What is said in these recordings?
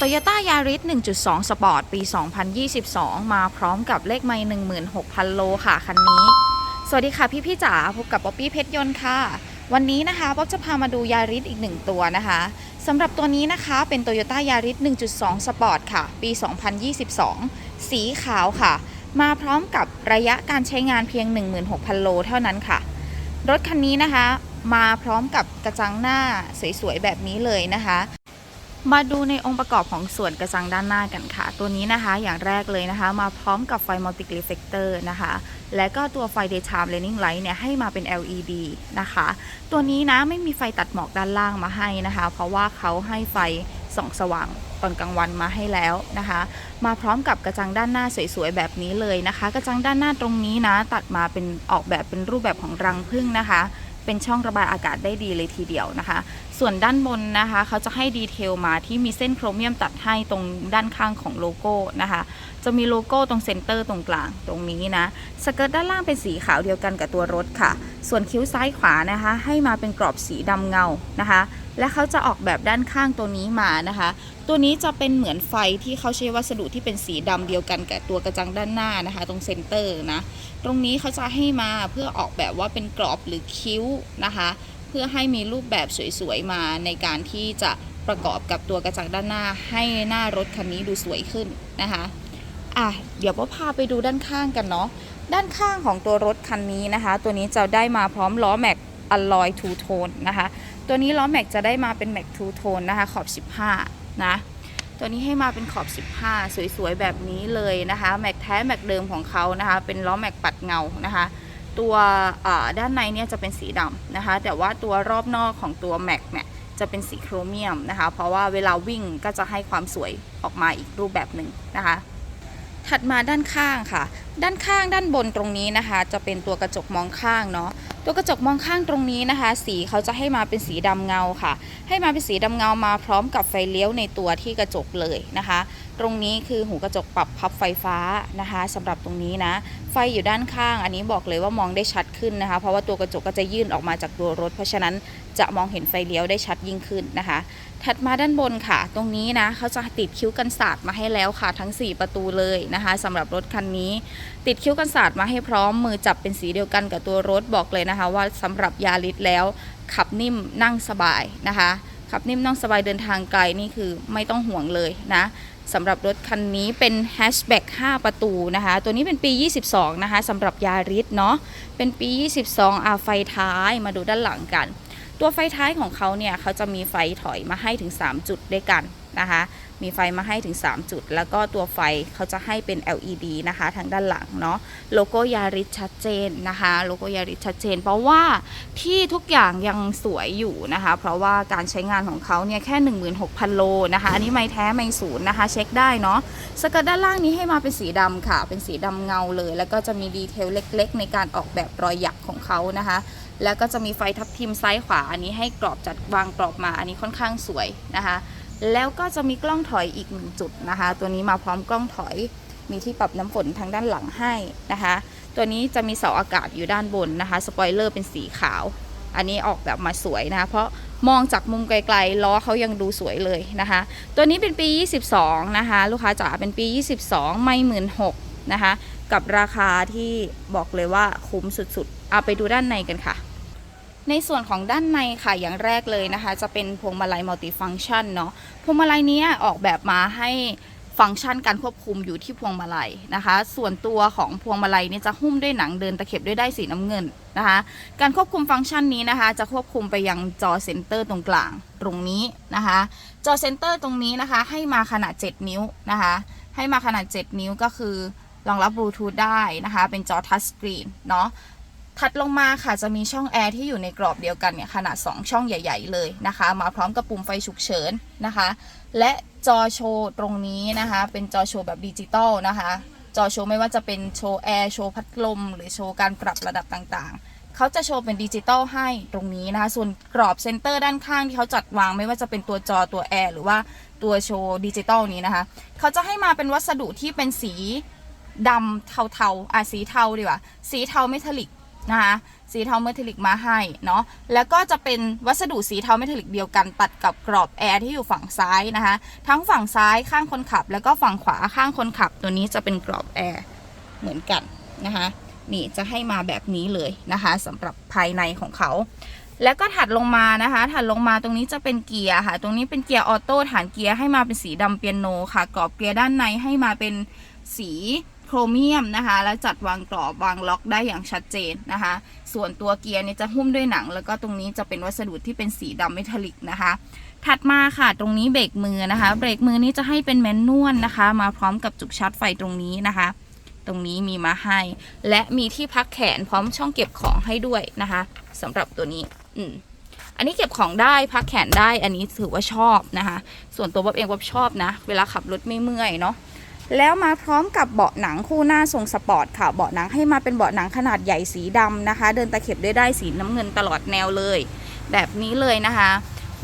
Toyota Yaris 1.2 Sport ปี 2022 มาพร้อมกับเลขไมล์16,000 โลค่ะคันนี้ สวัสดีค่ะพี่พี่จ๋าพบกับป๊อปปี้เพชรยนต์ค่ะ วันนี้นะคะป๊อปจะพามาดู Yaris อีกหนึ่งตัวนะคะสำหรับตัวนี้นะคะเป็น Toyota Yaris 1.2 Sport ค่ะ ปี 2022 สีขาวค่ะ มาพร้อมกับระยะการใช้งานเพียง 16,000 โลเท่านั้นค่ะ รถคันนี้นะคะมาพร้อมกับกระจังหน้าสวยๆแบบนี้เลยนะคะ มาดูในองค์ประกอบของส่วนกระจังด้านหน้ากันค่ะ ตัวนี้นะคะอย่างแรกเลยนะคะ มาพร้อมกับไฟ multi reflector นะคะ และก็ตัวไฟ daytime running light เนี่ยให้มาเป็น LED นะคะ ตัวนี้นะไม่มีไฟตัดหมอกด้านล่างมาให้นะคะ เพราะว่าเขาให้ไฟส่องสว่างตอนกลางวันมาให้แล้วนะคะ มาพร้อมกับกระจังด้านหน้าสวยๆแบบนี้เลยนะคะ กระจังด้านหน้าตรงนี้นะ ตัดมาเป็นออกแบบเป็นรูปแบบของรังผึ้งนะคะ เป็นช่องระบายอากาศได้ดีเลยทีเดียวนะคะ ส่วนด้านบนนะคะเขาจะให้ดีเทลมาที่มีเส้นโครเมียมตัดให้ตรงด้านข้างของโลโก้นะคะ จะมีโลโก้ตรงเซนเตอร์ตรงกลางตรงนี้นะสเกิร์ตด้านล่างเป็นสีขาวเดียวกันกับตัวรถค่ะ ส่วนคิ้วซ้ายขวานะคะ ให้มาเป็นกรอบสีดำเงานะคะ และเขาจะออกแบบด้านข้างตัวนี้มานะคะ ตัวนี้จะเป็นเหมือนไฟที่เขาใช้วัสดุที่เป็นสีดำเดียวกันกับตัวกระจังด้านหน้านะคะ ตรงเซนเตอร์นะ ตรงนี้เขาจะให้มาเพื่อออกแบบว่าเป็นกรอบหรือคิ้วนะคะ เพื่อให้มีรูปแบบสวยๆมาในการที่จะประกอบกับตัวกระจังด้านหน้า ให้หน้ารถคันนี้ดูสวยขึ้นนะคะอะเดี๋ยวพ่อพาไปดูด้านข้างกันเนาะด้านข้างของตัวรถคันนี้นะคะ ตัวนี้จะได้มาพร้อมล้อแม็ก อลลอยทูโทนนะคะ ตัวนี้ล้อแม็กจะได้มาเป็นแม็กทูโทนนะคะขอบ 15 นะ ตัวนี้ให้มาเป็นขอบ 15 สวยๆ แบบนี้เลยนะคะแม็กแท้แม็กเดิมของเขานะคะ เป็นล้อแม็กปัดเงานะคะ ตัวด้านในเนี่ยจะเป็นสีดำนะคะ แต่ว่าตัวรอบนอกของตัวแม็กเนี่ยจะเป็นสีโครเมียมนะคะ เพราะว่าเวลาวิ่งก็จะให้ความสวยออกมาอีกรูปแบบหนึ่งนะคะ ถัดมาด้านข้างค่ะ ด้านข้างด้านบนตรงนี้นะคะ จะเป็นตัวกระจกมองข้างเนาะ ตัวกระจกมองข้างตรงนี้นะคะ สีเขาจะให้มาเป็นสีดำเงาค่ะ ให้มาเป็นสีดำเงามาพร้อมกับไฟเลี้ยวในตัวที่กระจกเลยนะคะ ตรงนี้คือหูกระจกปรับพับไฟฟ้านะคะสำหรับตรงนี้นะ ฟอยู่ด้านข้าง อันนี้บอกเลยว่ามองได้ชัดขึ้นนะคะ เพราะว่าตัวกระจกก็จะยื่นออกมาจากตัวรถ เพราะฉะนั้นจะมองเห็นไฟเลี้ยวได้ชัดยิ่งขึ้นนะคะ ถัดมาด้านบนค่ะ ตรงนี้นะเขาจะติดคิ้วกันศาสตร์มาให้แล้วค่ะ ทั้ง 4 ประตูเลยนะคะสำหรับรถคันนี้ ติดคิ้วกันศาสตร์มาให้พร้อมมือจับเป็นสีเดียวกันกับตัวรถบอกเลยนะคะ ว่าสำหรับยาริสแล้ว ขับนิ่มนั่งสบายนะคะขับนิ่มนั่งสบายเดินทางไกลนี่คือไม่ต้องห่วงเลยนะ สำหรับรถคันนี้เป็นแฮชแบ็ก5ประตูนะคะ ตัวนี้เป็นปี 22 นะคะสำหรับยาริสเนาะเป็นปี 22อาไฟท้ายมาดูด้านหลังกัน ตัวไฟท้ายของเขาเนี่ยเขาจะมีไฟถอยมาให้ถึง 3 จุดด้วยกันนะคะ มีไฟมาให้ถึง 3 จุด แล้วก็ตัวไฟเขาจะให้เป็น LED นะคะทางด้านหลังเนาะโลโก้ยาริสชัดเจนนะคะโลโก้ยาริสชัดเจน เพราะว่าที่ทุกอย่างยังสวยอยู่นะคะ เพราะว่าการใช้งานของเขาเนี่ยแค่ 16,000 โลนะคะ อันนี้ไม่แท้ไม่ศูนย์นะคะ เช็คได้เนาะสกิร์ตด้านล่างนี้ให้มาเป็นสีดำค่ะ เป็นสีดำเงาเลย แล้วก็จะมีดีเทลเล็ก ๆ ในการออกแบบรอยหยักของเขานะคะแล้วก็จะมีไฟทับทิมซ้ายขวา อันนี้ให้กรอบจัดวางกรอบมา อันนี้ค่อนข้างสวยนะคะ แล้วก็จะมีกล้องถอยอีกหนึ่งจุดนะคะ ตัวนี้มาพร้อมกล้องถอย มีที่ปรับน้ำฝนทางด้านหลังให้นะคะ ตัวนี้จะมีเสาอากาศอยู่ด้านบนนะคะ สปอยเลอร์เป็นสีขาว อันนี้ออกแบบมาสวยนะะเพราะมองจากมุมไกลๆ ล้อเขายังดูสวยเลยนะคะ ตัวนี้เป็นปี 22 นะคะ ลูกค้าจ๋าเป็นปี 22 ไม่หมื่นหกนะคะ กับราคาที่บอกเลยว่าคุ้มสุดๆ เอาไปดูด้านในกันค่ะ ในส่วนของด้านในค่ะอย่างแรกเลยนะคะ จะเป็นพวงมาลัยมัลติฟังชันเนาะพวงมาลัยนี้ออกแบบมาให้ฟังก์ชันการควบคุมอยู่ที่พวงมาลัยนะคะ ส่วนตัวของพวงมาลัยนี่จะหุ้มด้วยหนังเดินตะเข็บด้วยได้สีน้ำเงินนะคะ การควบคุมฟังก์ชันนี้นะคะ จะควบคุมไปยังจอเซนเตอร์ตรงกลางตรงนี้นะคะ จอเซนเตอร์ตรงนี้นะคะ ให้มาขนาด 7 นิ้วนะคะ ให้มาขนาด 7 นิ้วก็คือรองรับบลูทูธได้นะคะ เป็นจอทัชสกรีนเนาะ ถัดลงมาค่ะจะมีช่องแอร์ที่อยู่ในกรอบเดียวกันเนี่ยขนาด 2 ช่องใหญ่ ๆ เลยนะคะ มาพร้อมกับปุ่มไฟฉุกเฉินนะคะ และจอโชว์ตรงนี้นะคะ เป็นจอโชว์แบบดิจิตอลนะคะ จอโชว์ไม่ว่าจะเป็นโชว์แอร์โชว์พัดลม หรือโชว์การปรับระดับต่างๆ เขาจะโชว์เป็นดิจิตอลให้ตรงนี้นะคะ ส่วนกรอบเซนเตอร์ด้านข้างที่เขาจัดวางไม่ว่าจะเป็นตัวจอตัวแอร์หรือว่าตัวโชว์ดิจิตอลนี้นะคะ เขาจะให้มาเป็นวัสดุที่เป็นสีดำเทาๆอะสีเทาดีกว่า สีเทาเมทัลลิก นะคะสีเทาเมทัลลิกมาให้เนาะแล้วก็จะเป็นวัสดุสีเทาเมทัลลิกเดียวกันตัดกับกรอบแอร์ที่อยู่ฝั่งซ้ายนะคะทั้งฝั่งซ้ายข้างคนขับ แล้วก็ฝั่งขวาข้างคนขับ ตัวนี้จะเป็นกรอบแอร์เหมือนกันนะคะนี่จะให้มาแบบนี้เลยนะคะสำหรับภายในของเขา แล้วก็ถัดลงมานะคะ ถัดลงมาตรงนี้จะเป็นเกียร์ค่ะ ตรงนี้เป็นเกียร์ออโต้ฐานเกียร์ให้มาเป็นสีดำเปียโนค่ะกรอบเกียร์ด้านในให้มาเป็นสี โครเมียมนะคะ แล้วจัดวางกรอบวางล็อกได้อย่างชัดเจนนะคะ ส่วนตัวเกียร์เนี่ยจะหุ้มด้วยหนัง แล้วก็ตรงนี้จะเป็นวัสดุที่เป็นสีดำเมทัลลิกนะคะ ถัดมาค่ะตรงนี้เบรกมือนะคะ เบรกมือนี้จะให้เป็นแมนนวลนะคะ มาพร้อมกับจุกชาร์จไฟตรงนี้นะคะ ตรงนี้มีมาให้ และมีที่พักแขนพร้อมช่องเก็บของให้ด้วยนะคะสำหรับตัวนี้ อืมอันนี้เก็บของได้พักแขนได้อันนี้ถือว่าชอบนะคะ ส่วนตัวบ๊อบเองบ๊อบชอบนะ เวลาขับรถไม่เมื่อยเนาะ แล้วมาพร้อมกับเบาะหนังคู่หน้าทรงสปอร์ตค่ะ เบาะหนังให้มาเป็นเบาะหนังขนาดใหญ่สีดำนะคะ เดินตะเข็บได้ได้สีน้ำเงินตลอดแนวเลย แบบนี้เลยนะคะ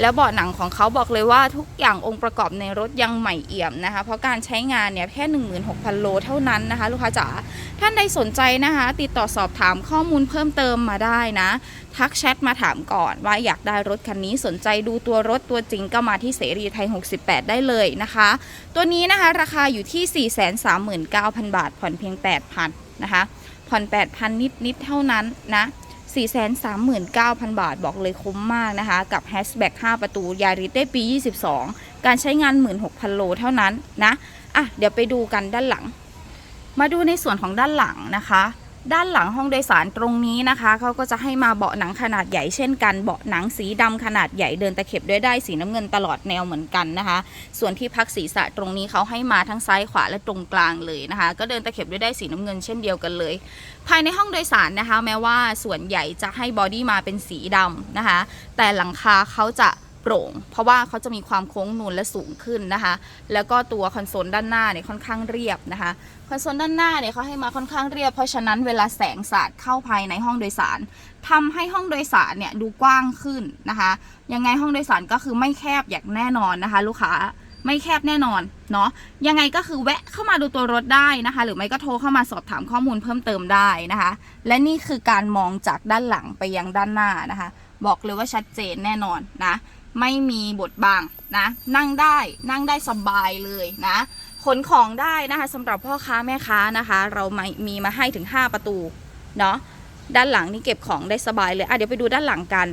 แล้วเบาะหนังของเขาบอกเลยว่าทุกอย่างองค์ประกอบในรถยังใหม่เอี่ยมนะคะ เพราะการใช้งานเนี่ยแค่ 16,000 โลเท่านั้นนะคะ ลูกค้าจ๋าท่านใดสนใจนะคะ ติดต่อสอบถามข้อมูลเพิ่มเติมมาได้นะ ทักแชทมาถามก่อนว่าอยากได้รถคันนี้สนใจดูตัวรถตัวจริงก็มาที่เสรีไทย 68 ได้เลยนะคะ ตัวนี้นะคะราคาอยู่ที่ 439,000 บาทผ่อนเพียง 8,000นะคะผ่อน 8,000 นิดนิดๆเท่านั้นนะ 439,000 บาทบอกเลยคุ้มมากนะคะ กับแฮชแบ็ก5ประตูยาริสได้ปี 22 การใช้งาน 16,000 โลเท่านั้นนะ อะ เดี๋ยวไปดูกันด้านหลัง มาดูในส่วนของด้านหลังนะคะ ด้านหลังห้องโดยสารตรงนี้นะคะ เขาก็จะให้มาเบาะหนังขนาดใหญ่เช่นกันเบาะหนังสีดำขนาดใหญ่เดินตะเข็บด้วยได้สีน้ำเงินตลอดแนวเหมือนกันนะคะ ส่วนที่พักศีรษะตรงนี้เขาให้มาทั้งซ้ายขวาและตรงกลางเลยนะคะ ก็เดินตะเข็บด้วยได้สีน้ำเงินเช่นเดียวกันเลย ภายในห้องโดยสารนะคะ แม้ว่าส่วนใหญ่จะให้บอดี้มาเป็นสีดำนะคะ แต่หลังคาเขาจะ โปร่ง เพราะว่าเขาจะมีความโค้งนูนและสูงขึ้นนะคะ แล้วก็ตัวคอนโซลด้านหน้าเนี่ยค่อนข้างเรียบนะคะ คอนโซลด้านหน้าเนี่ยเขาให้มาค่อนข้างเรียบ เพราะฉะนั้นเวลาแสงสาดเข้าภายในห้องโดยสารทำให้ห้องโดยสารเนี่ยดูกว้างขึ้นนะคะ ยังไงห้องโดยสารก็คือไม่แคบอย่างแน่นอนนะคะ ลูกค้าไม่แคบแน่นอนเนาะยังไงก็คือแวะเข้ามาดูตัวรถได้นะคะ หรือไม่ก็โทรเข้ามาสอบถามข้อมูลเพิ่มเติมได้นะคะ และนี่คือการมองจากด้านหลังไปยังด้านหน้านะคะ บอกเลยว่าชัดเจนแน่นอนนะ ไม่มีบทบังนะ นั่งได้นั่งได้สบายเลยนะขนของได้นะคะสำหรับพ่อค้าแม่ค้านะคะ เรามมีมาให้ถึง 5 ประตูเนาะด้านหลังนี่เก็บของได้สบายเลยอะเดี๋ยวไปดูด้านหลังกัน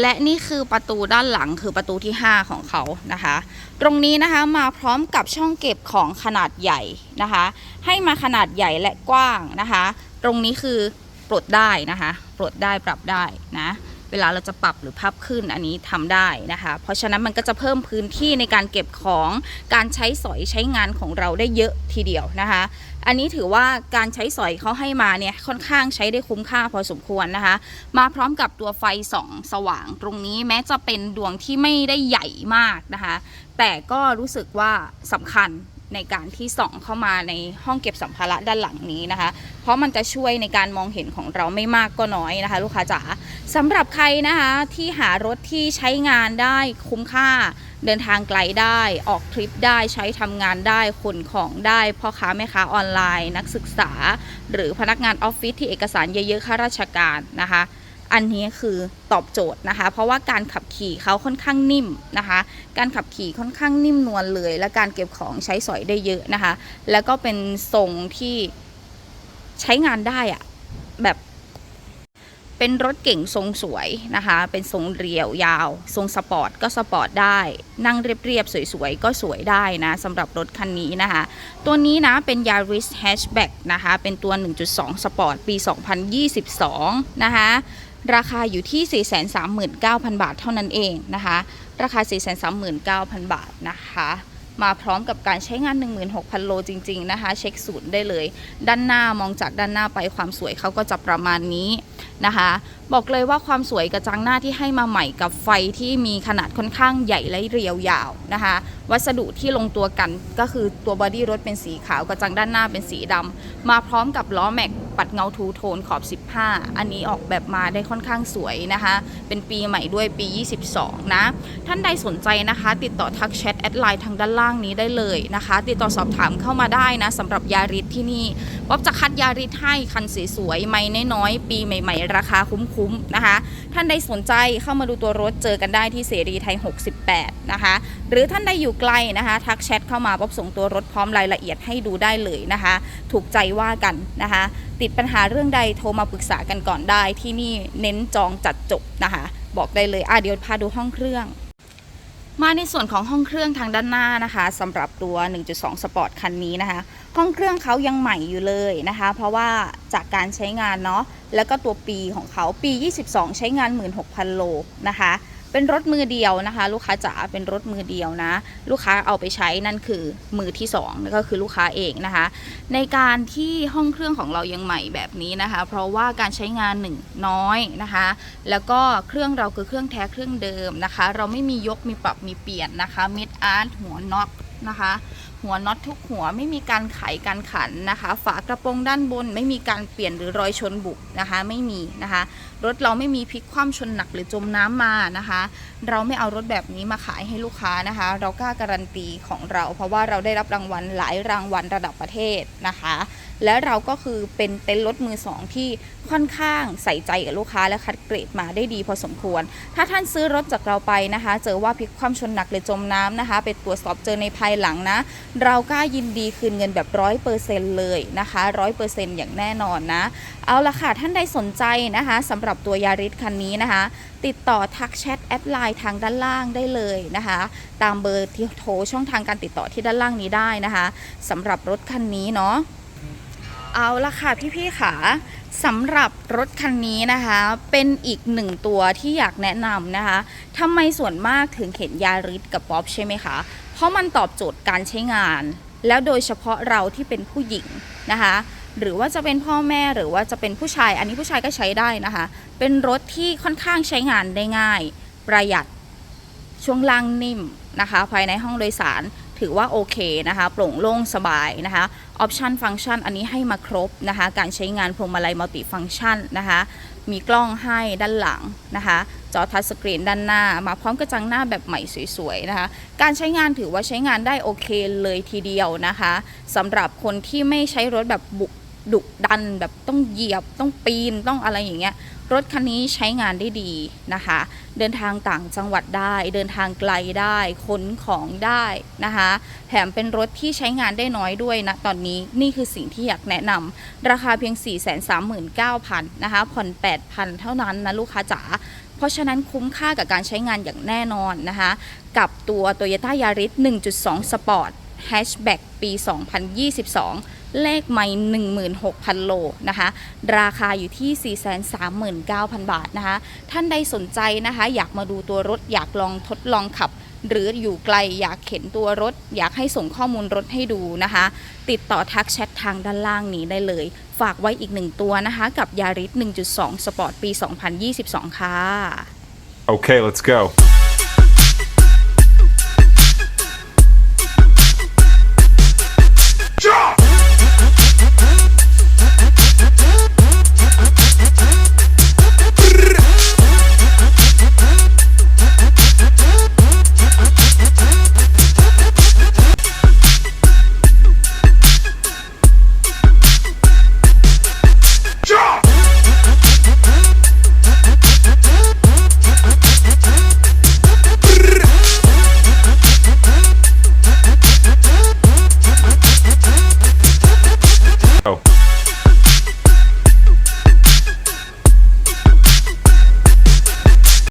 และนี่คือประตูด้านหลังคือประตูที่ 5 ของเขานะคะ ตรงนี้นะคะมาพร้อมกับช่องเก็บของขนาดใหญ่นะคะ ให้มาขนาดใหญ่และกว้างนะคะ ตรงนี้คือปลดได้นะคะ ปลดได้ปรับได้นะ เวลาเราจะปรับหรือพับขึ้นอันนี้ทำได้นะคะ เพราะฉะนั้นมันก็จะเพิ่มพื้นที่ในการเก็บของการใช้สอยใช้งานของเราได้เยอะทีเดียวนะคะ อันนี้ถือว่าการใช้สอยเขาให้มาเนี่ยค่อนข้างใช้ได้คุ้มค่าพอสมควรนะคะ มาพร้อมกับตัวไฟส่องสว่างตรงนี้แม้จะเป็นดวงที่ไม่ได้ใหญ่มากนะคะ แต่ก็รู้สึกว่าสำคัญ ในการที่ส่องเข้ามาในห้องเก็บสัมภาระด้านหลังนี้นะคะ เพราะมันจะช่วยในการมองเห็นของเราไม่มากก็น้อยนะคะ ลูกค้าจ๋าสำหรับใครนะคะที่หารถที่ใช้งานได้คุ้มค่า เดินทางไกลได้ออกทริปได้ใช้ทำงานได้ขนของได้พ่อค้าแม่ค้าออนไลน์ นักศึกษา หรือพนักงานออฟฟิศที่เอกสารเยอะๆข้าราชการนะคะ อันนี้คือตอบโจทย์นะคะ เพราะว่าการขับขี่เขาค่อนข้างนิ่มนะคะ การขับขี่ค่อนข้างนิ่มนวลเลย และการเก็บของใช้สอยได้เยอะนะคะ แล้วก็เป็นทรงที่ใช้งานได้อะแบบเป็นรถเก่งทรงสวยนะคะ เป็นทรงเรียวยาว ทรงสปอร์ตก็สปอร์ตได้ นั่งเรียบๆ สวยๆ ก็สวยได้นะสำหรับรถคันนี้นะคะ ตัวนี้นะเป็น Yaris Hatchback นะคะ เป็นตัว 1.2 สปอร์ตปี 2022 นะคะ ราคาอยู่ที่ 439,000 บาทเท่านั้นเองนะคะ ราคา 439,000 บาทนะคะ มาพร้อมกับการใช้งาน 16,000 โลจริง ๆ นะคะ เช็คศูนย์ได้เลย ด้านหน้ามองจากด้านหน้าไปความสวยเขาก็จะประมาณนี้นะคะ บอกเลยว่าความสวยกระจังหน้าที่ให้มาใหม่กับไฟที่มีขนาดค่อนข้างใหญ่และเรียวยาวนะคะ วัสดุที่ลงตัวกันก็คือตัวบอดี้รถเป็นสีขาวกระจังด้านหน้าเป็นสีดำมาพร้อมกับล้อแม็ก ปัดเงาทูโทนขอบ 15 อันนี้ออกแบบมาได้ค่อนข้างสวยนะคะ เป็นปีใหม่ด้วยปี 22 นะ ท่านใดสนใจนะคะ ติดต่อทักแชทแอดไลน์ทางด้านล่างนี้ได้เลยนะคะ ติดต่อสอบถามเข้ามาได้นะสำหรับยาริสที่นี่ป๊อบจะคัดยาริสให้คันสวยๆไม่น้อยๆปีใหม่ ๆ ราคาคุ้มๆนะคะ ท่านใดสนใจเข้ามาดูตัวรถเจอกันได้ที่เสรีไทย 68 นะคะ หรือท่านใดอยู่ไกลนะคะ ทักแชทเข้ามาป๊อบส่งตัวรถพร้อมรายละเอียดให้ดูได้เลยนะคะ ถูกใจว่ากันนะคะ ติดปัญหาเรื่องใดโทรมาปรึกษากันก่อนได้ ที่นี่เน้นจองจัดจบนะคะ บอกได้เลยอะเดี๋ยวพาดูห้องเครื่องมาในส่วนของห้องเครื่องทางด้านหน้านะคะสำหรับตัว 1.2 สปอร์ตคันนี้นะคะ ห้องเครื่องเขายังใหม่อยู่เลยนะคะ เพราะว่าจากการใช้งานเนาะแล้วก็ตัวปีของเขาปี 22 ใช้งาน 16,000 โลนะคะ เป็นรถมือเดียวนะคะ ลูกค้าจ๋าเป็นรถมือเดียวนะ ลูกค้าเอาไปใช้นั่นคือมือที่สองนั่นก็คือลูกค้าเองนะคะ ในการที่ห้องเครื่องของเรายังใหม่แบบนี้นะคะ เพราะว่าการใช้งานหนึ่งน้อยนะคะ แล้วก็เครื่องเราคือเครื่องแท้เครื่องเดิมนะคะ เราไม่มียกมีปรับมีเปลี่ยนนะคะมิดอาร์ตหัวน็อกนะคะ หัวน็อตทุกหัวไม่มีการไขการขันนะคะ ฝากระโปรงด้านบนไม่มีการเปลี่ยนหรือรอยชนบุกนะคะไม่มีนะคะ รถเราไม่มีพลิกคว่ำชนหนักหรือจมน้ำมานะคะ เราไม่เอารถแบบนี้มาขายให้ลูกค้านะคะ เรากล้าการันตีของเรา เพราะว่าเราได้รับรางวัลหลายรางวัลระดับประเทศนะคะและเราก็คือเป็นเต็นท์รถมือสองที่ค่อนข้างใส่ใจกับลูกค้าและคัดเกรดมาได้ดีพอสมควร ถ้าท่านซื้อรถจากเราไปนะคะ เจอว่าพลิกคว่ำชนหนักหรือจมน้ำนะคะ ไปตรวจสอบเจอในภายหลังนะ เรากล้ายินดีคืนเงินแบบร้อยเปอร์เซ็นต์เลยนะคะร้อยเปอร์เซ็นต์อย่างแน่นอนนะ เอาละค่ะ ท่านใดสนใจนะคะสำหรับตัวยาริสคันนี้นะคะ ติดต่อทักแชทแอดไลน์ทางด้านล่างได้เลยนะคะ ตามเบอร์ที่โทรช่องทางการติดต่อที่ด้านล่างนี้ได้นะคะสำหรับรถคันนี้เนาะ เอาละค่ะพี่ๆค่ะสำหรับรถคันนี้นะคะ เป็นอีกหนึ่งตัวที่อยากแนะนำนะคะทำไมส่วนมากถึงเข็นยาริสกับป๊อปใช่ไหมคะ เพราะมันตอบโจทย์การใช้งาน แล้วโดยเฉพาะเราที่เป็นผู้หญิงนะคะ หรือว่าจะเป็นพ่อแม่หรือว่าจะเป็นผู้ชาย อันนี้ผู้ชายก็ใช้ได้นะคะ เป็นรถที่ค่อนข้างใช้งานได้ง่าย ประหยัดช่วงล่างนิ่มนะคะ ภายในห้องโดยสาร ถือว่าโอเคนะคะโปร่งโล่งสบายนะคะออปชันฟังก์ชันอันนี้ให้มาครบนะคะการใช้งานพวงมาลัยมัลติฟังก์ชันนะคะมีกล้องให้ด้านหลังนะคะจอทัชสกรีนด้านหน้า มาพร้อมกระจังหน้าแบบใหม่สวยๆนะคะการใช้งานถือว่าใช้งานได้โอเคเลยทีเดียวนะคะสำหรับคนที่ไม่ใช้รถแบบบุก ดุดันแบบต้องเหยียบต้องปีนต้องอะไรอย่างเงี้ยรถคันนี้ใช้งานได้ดีนะคะ เดินทางต่างจังหวัดได้ เดินทางไกลได้ขนของได้นะคะ แถมเป็นรถที่ใช้งานได้น้อยด้วยนะตอนนี้นี่คือสิ่งที่อยากแนะนำราคาเพียง 439,000นะคะผ่อน 8,000 เท่านั้นนะลูกค้าจ๋าเพราะฉะนั้นคุ้มค่ากับการใช้งานอย่างแน่นอนนะคะ กับตัว Toyota Yaris 1.2 Sport Hatchback ปี 2022 เลขไม่ 16,000 โลนะคะ ราคาอยู่ที่ 439,000 บาทนะคะ ท่านใดสนใจนะคะ อยากมาดูตัวรถอยากลองทดลองขับ หรืออยู่ไกลอยากเข็นตัวรถ อยากให้ส่งข้อมูลรถให้ดูนะคะ ติดต่อทักแชททางด้านล่างนี้ได้เลย ฝากไว้อีกหนึ่งตัวนะคะ กับ Yaris 1.2 Sport ปี 2022 ค่ะ Okay, let's go.